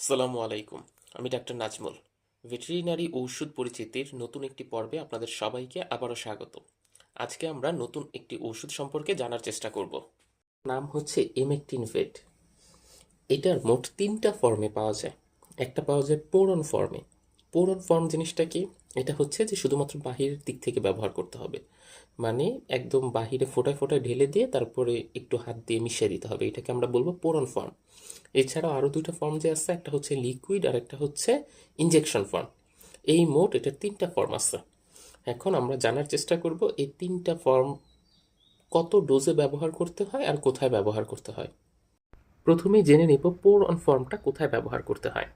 আসসালামু আলাইকুম, আমি ডাক্তার নাজমুল। ভেটেরিনারি ঔষধ পরিচিতির নতুন একটি পর্বে আপনাদের সবাইকে আবারও স্বাগত। আজকে আমরা নতুন একটি ওষুধ সম্পর্কে জানার চেষ্টা করব। নাম হচ্ছে এমেকটিন ভেট এটার মোট তিনটা ফর্মে পাওয়া যায়। একটা পাওয়া যায় পোরন ফর্মে পোরন ফর্ম জিনিসটা কি? এটা হচ্ছে যে শুধুমাত্র বাহিরের দিক থেকে ব্যবহার করতে হবে। মানে একদম বাহিরে ফোটায় ফোটায় ঢেলে দিয়ে তারপরে একটু হাত দিয়ে মিশিয়ে দিতে হবে। এটাকে আমরা বলব পোরন ফর্ম। এছাড়াও আরও দুটো ফর্ম যে আছে, একটা হচ্ছে লিকুইড আর একটা হচ্ছে ইনজেকশন ফর্ম। এই মোট এটার তিনটা ফর্ম আছে। এখন আমরা জানার চেষ্টা করব এই তিনটা ফর্ম কত ডোজে ব্যবহার করতে হয় আর কোথায় ব্যবহার করতে হয়। প্রথমেই জেনে নেব পোর অন ফর্মটা কোথায় ব্যবহার করতে হয়।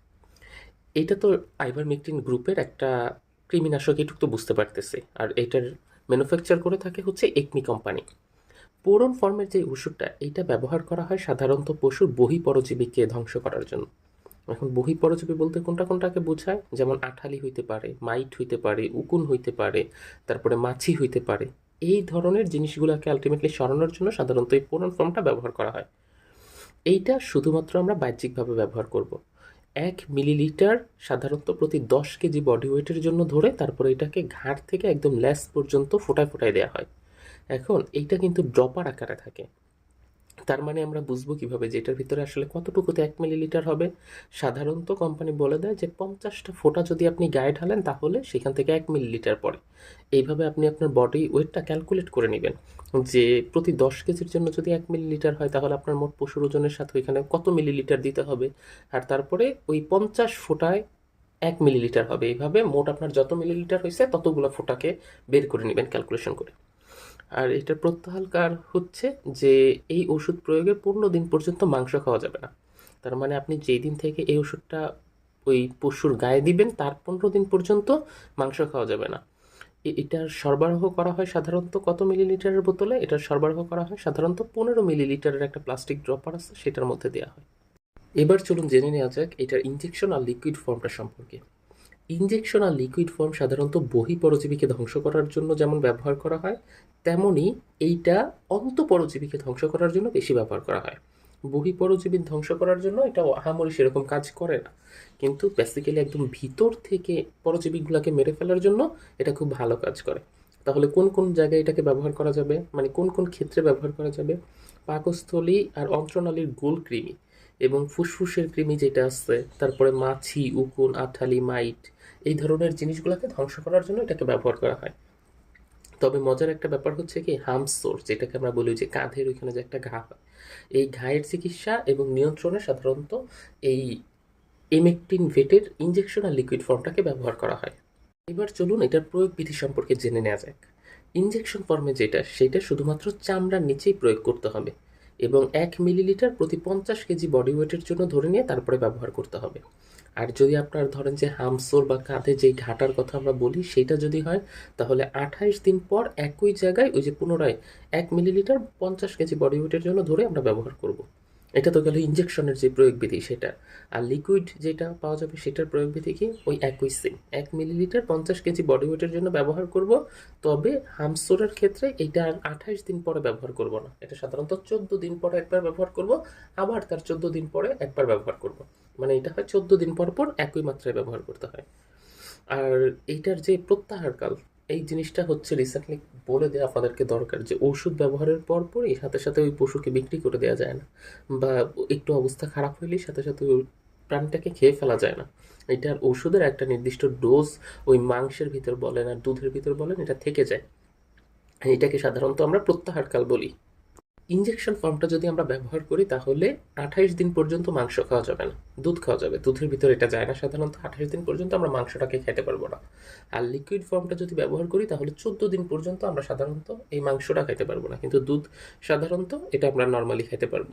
এটা তো আইভারমেকটিন গ্রুপের একটা কৃমিনাশক এটুকু তো বুঝতে পারতেছি। আর এটার ম্যানুফ্যাকচার করে থাকে হচ্ছে একমি কোম্পানি পোরন ফর্মের যে ওষুধটা, এটা ব্যবহার করা হয় সাধারণত পশুর বহিঃপরজীবীকে ধ্বংস করার জন্য। এখন বহিঃপরজীবী বলতে কোনটা কোনটাকে বোঝায়? যেমন আঠালি হইতে পারে, মাইট হইতে পারে, উকুন হইতে পারে, তারপরে মাছি হইতে পারে। এই ধরনের জিনিসগুলোকে আলটিমেটলি সরানোর জন্য সাধারণত এই পোরন ফর্মটা ব্যবহার করা হয়। এইটা শুধুমাত্র আমরা বাহ্যিকভাবে ব্যবহার করব। এক মিলিলিটার সাধারণত প্রতি দশ কেজি বডি ওয়েটের জন্য ধরে তারপরে এটাকে ঘাড় থেকে একদম ল্যাস পর্যন্ত ফোটায় ফোটায় দেওয়া হয়। এখন এইটা কিন্তু ড্রপার আকারে থাকে। তার মানে আমরা বুঝব কীভাবে যে এটার ভিতরে আসলে কতটুকুতে এক মিলিলিটার হবে। সাধারণত কোম্পানি বলে দেয় যে পঞ্চাশটা ফোঁটা যদি আপনি গায়ে ঢালেন তাহলে সেখান থেকে এক মিলিলিটার পড়ে। এইভাবে আপনি আপনার বডি ওয়েটটা ক্যালকুলেট করে নেবেন যে প্রতি দশ কেজির জন্য যদি এক মিলিলিটার হয় তাহলে আপনার মোট পশুর ওজনের সাথে ওইখানে কত মিলিলিটার দিতে হবে আর তারপরে ওই পঞ্চাশ ফোঁটায় এক মিলিলিটার হবে। এইভাবে মোট আপনার যত মিলিলিটার হয়েছে ততগুলো ফোঁটাকে বের করে নেবেন ক্যালকুলেশন করে। আর এটার প্রত্যাহালকার হচ্ছে যে এই ওষুধ প্রয়োগের পনেরো দিন পর্যন্ত মাংস খাওয়া যাবে না। তার মানে আপনি যেই দিন থেকে এই ওষুধটা ওই পশুর গায়ে দিবেন, তার পনেরো দিন পর্যন্ত মাংস খাওয়া যাবে না। এটার সরবরাহ করা হয় সাধারণত কত মিলিলিটারের বোতলে? এটার সরবরাহ করা হয় সাধারণত পনেরো মিলিলিটারের একটা প্লাস্টিক ড্রপার আছে, সেটার মধ্যে দেওয়া হয়। এবার চলুন জেনে নেওয়া যাক এটার ইনজেকশন আর লিকুইড ফর্মটা সম্পর্কে। ইনজেকশন আর লিকুইড ফর্ম সাধারণত বহিঃপরজীবীকে ধ্বংস করার জন্য যেমন ব্যবহার করা হয়, তেমনি এইটা অন্তঃপরজীবীকে ধ্বংস করার জন্য বেশি ব্যবহার করা হয়। বহিঃপরজীবী ধ্বংস করার জন্য এটা আহামরি সেরকম কাজ করে না। কিন্তু বেসিক্যালি একদম ভিতর থেকে পরজীবীগুলোকে মেরে ফেলার জন্য এটা খুব ভালো কাজ করে। তাহলে কোন কোন জায়গায় এটাকে ব্যবহার করা যাবে? মানে কোন কোন ক্ষেত্রে ব্যবহার করা যাবে? পাকস্থলী আর অন্ত্রনালীর গোল কৃমি। এবং ফুসফুসের কৃমি যেটা আছে, তারপরে মাছি, উকুন, আঠালি, মাইট, এই ধরনের জিনিসগুলোকে ধ্বংস করার জন্য এটাকে ব্যবহার করা হয়। তবে মজার একটা ব্যাপার হচ্ছে কি, হামসোর, যেটাকে আমরা বলি যে কাঁধের ওইখানে যে একটা ঘা হয়, এই ঘায়ের চিকিৎসা এবং নিয়ন্ত্রণে সাধারণত এই এমেকটিন ভেটের ইঞ্জেকশন আর লিকুইড ফর্মটাকে ব্যবহার করা হয়। এবার চলুন এটার প্রয়োগ বিধি সম্পর্কে জেনে নেওয়া যাক। ইঞ্জেকশন ফর্মে যেটা, সেটা শুধুমাত্র চামড়ার নিচেই প্রয়োগ করতে হবে। এবং এক মিলিলিটার প্রতি পঞ্চাশ কেজি বডি ওয়েটের জন্য ধরে নিয়ে তারপরে ব্যবহার করতে হবে। আর যদি আপনার ধরেন যে হামসোর বা কাঁধে যেই ঘাটার কথা আমরা বলি, সেটা যদি হয়, তাহলে আঠাইশ দিন পর একই জায়গায় ওই যে পুনরায় এক মিলিলিটার পঞ্চাশ কেজি বডি ওয়েটের জন্য ধরে আমরা ব্যবহার করব। এটা তো গেল ইনজেকশনের যে প্রয়োগ বিধি সেটা। আর লিকুইড যেটা পাওয়া যাবে সেটার প্রয়োগ বিধি কি? ওই একই সেম এক মিলিলিটার পঞ্চাশ কেজি বডি ওয়েটের জন্য ব্যবহার করব, তবে হামসোরের ক্ষেত্রে এটা আর আঠাইশ দিন পরে ব্যবহার করব না। এটা সাধারণত চোদ্দ দিন পরে একবার ব্যবহার করব, আবার তার চোদ্দ দিন পরে একবার ব্যবহার করব। মানে এটা হয় চোদ্দ দিন পর পর একই মাত্রায় ব্যবহার করতে হয়। আর এইটার যে প্রত্যাহারকাল এই জিনিসটা হচ্ছে রিসেন্টলি বলে দেওয়া আপনাদেরকে দরকার যে ওষুধ ব্যবহারের পর পরই সাথে সাথে ওই পশুকে বিক্রি করে দেওয়া যায় না বা একটু অবস্থা খারাপ হইলেই সাথে সাথে ওই প্রাণটাকে খেয়ে ফেলা যায় না। এটার ওষুধের একটা নির্দিষ্ট ডোজ ওই মাংসের ভিতর বলেন আর দুধের ভিতর বলেন এটা থেকে যায়। এটাকে সাধারণত আমরা প্রত্যাহারকাল বলি। ইনজেকশন ফর্মটা যদি আমরা ব্যবহার করি, তাহলে আঠাইশ দিন পর্যন্ত মাংস খাওয়া যাবে না, দুধ খাওয়া যাবে। দুধের ভিতরে এটা যায় না। সাধারণত আঠাইশ দিন পর্যন্ত আমরা মাংসটাকে খেতে পারব না। আর লিকুইড ফর্মটা যদি ব্যবহার করি, তাহলে চোদ্দ দিন পর্যন্ত আমরা সাধারণত এই মাংসটা খেতে পারব না। কিন্তু দুধ সাধারণত এটা আমরা নর্মালি খেতে পারব।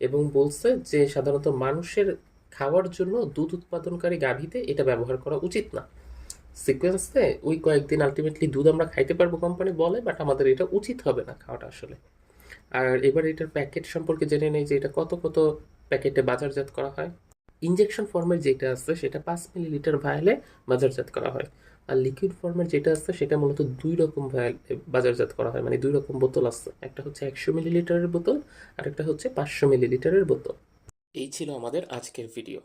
এবং বলছে যে সাধারণত মানুষের খাওয়ার জন্য দুধ উৎপাদনকারী গাভীতে এটা ব্যবহার করা উচিত না। সিকোয়েন্সে ওই কয়েকদিন আলটিমেটলি দুধ আমরা খাইতে পারব কোম্পানি বলে বাট আমাদের এটা উচিত হবে না খাওয়াটা আসলে। আর এবার এটার প্যাকেট সম্পর্কে জেনে নেই যে এটা কত কত প্যাকেটে বাজারজাত করা হয়। ইনজেকশন ফর্মের যেটা আছে, সেটা পাঁচ মিলিলিটার ভায়ালে বাজারজাত করা হয়। আর লিকুইড ফর্মের যেটা আছে, সেটা মূলত দুই রকম ভায়াল বাজারজাত করা হয়। মানে দুই রকম বোতল আছে। একটা হচ্ছে একশো মিলিলিটারের বোতল, আর একটা হচ্ছে পাঁচশো মিলিলিটারের বোতল। এই ছিল আমাদের আজকের ভিডিও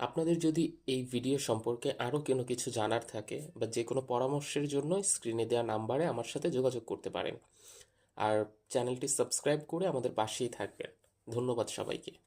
আপনাদের যদি এই ভিডিও সম্পর্কে আরও কোনো কিছু জানার থাকে বা যে কোনো পরামর্শের জন্য স্ক্রিনে দেওয়া নাম্বারে আমার সাথে যোগাযোগ করতে পারেন। আর চ্যানেলটি সাবস্ক্রাইব করে আমাদের পাশেই থাকবেন। ধন্যবাদ সবাইকে।